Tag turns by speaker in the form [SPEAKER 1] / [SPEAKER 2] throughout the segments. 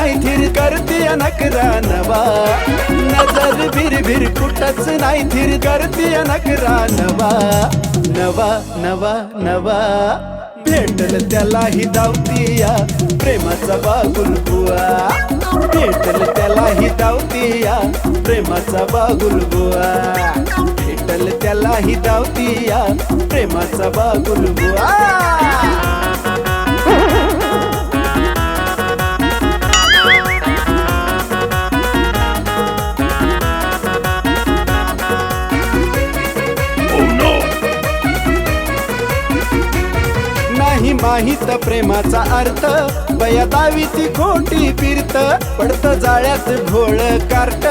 [SPEAKER 1] नाही धीर करते नकरा नवा नजर भिर भिर कुठच नाही धीर करते नकरा नवा नवा नवा नवा. भेटल त्यालाही धावतीया प्रेमाचा बागुल बुवा. भेटल त्यालाही धावतीया प्रेमाचा बागुल बुवा. भेटल त्यालाही धावतीया प्रेमाचा बागुल बुवा. माहीत प्रेमाचा अर्थ. बयदावी ती खोटी फिरत पडत जाळ्यात भोळ कार्ट.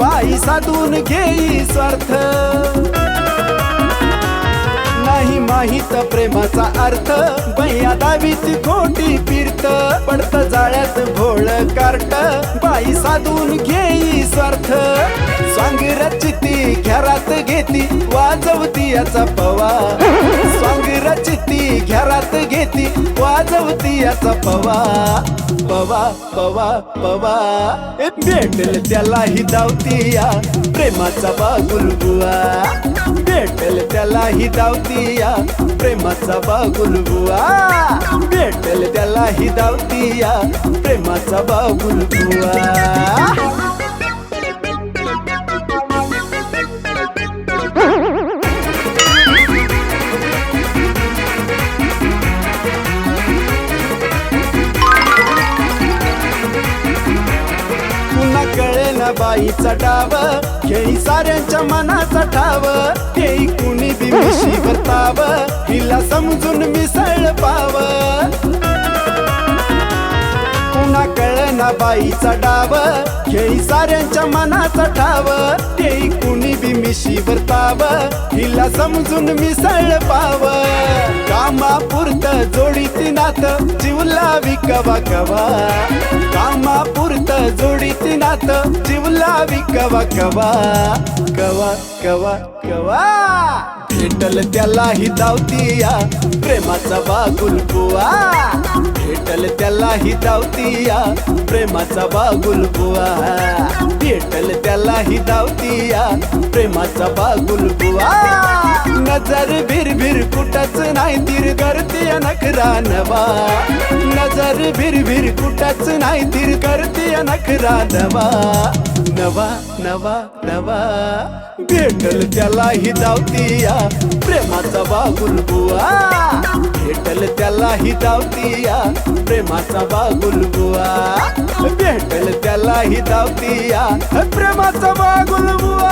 [SPEAKER 1] बाई साधून घेई स्वार्थ. नाही माहीत प्रेमाचा अर्थ. बया दावीची खोटी फिरत पडत जाळ्यात घोळ कार्ट. बाई साधून घेई स्वार्थ. स्वांग रचिती घरात घेती वाजवती याचा पवा. स्वांग घेती वाजवती याचा पवा पवा पवा पवा। ए भेटल त्यालाही धावती या प्रेमाचा बागुल बुवा भेटल त्यालाही धावती या प्रेमाचा बागुल बुवा भेटल त्यालाही धावती या प्रेमाचा बागुल कळे ना बाईचा डाव. घेई साऱ्यांच्या मनाचा ठाव. घेई कुणी बी मिशी वर्ताव हिला समजून मिसळ पाव. कुणा कळे ना बाईचा डाव. घेई साऱ्यांच्या मनाचा ठाव. घेई कुणी बी मिशी वर्ताव हिला समजून मिसळ पाव. कामापुरत जोडी नात जीवला कवा कवा. कामापुरत जोडीती नात जीवला विकवा कवा कवा. कवा कवा भेटल त्यालाही धावतीया प्रेमाचा बागुल बुवा भेटल त्यालाही धावतीया प्रेमाचा बागुल बुवा भेटल त्यालाही धावतीया या बागुल बुवा नजर भिर भिर कुठच नाही तीर करते नखरा नवा नजर भिर भिर कुठच नाही तीर करते नखरा नवा नवा नवा. नवा भेटल त्यालाही धावतीया प्रेमाचा बागुल बुवा भेटल त्यालाही धावतीया प्रेमाचा बागुल बुवा भेटल त्यालाही धावती या प्रेमाचा बागुल बुवा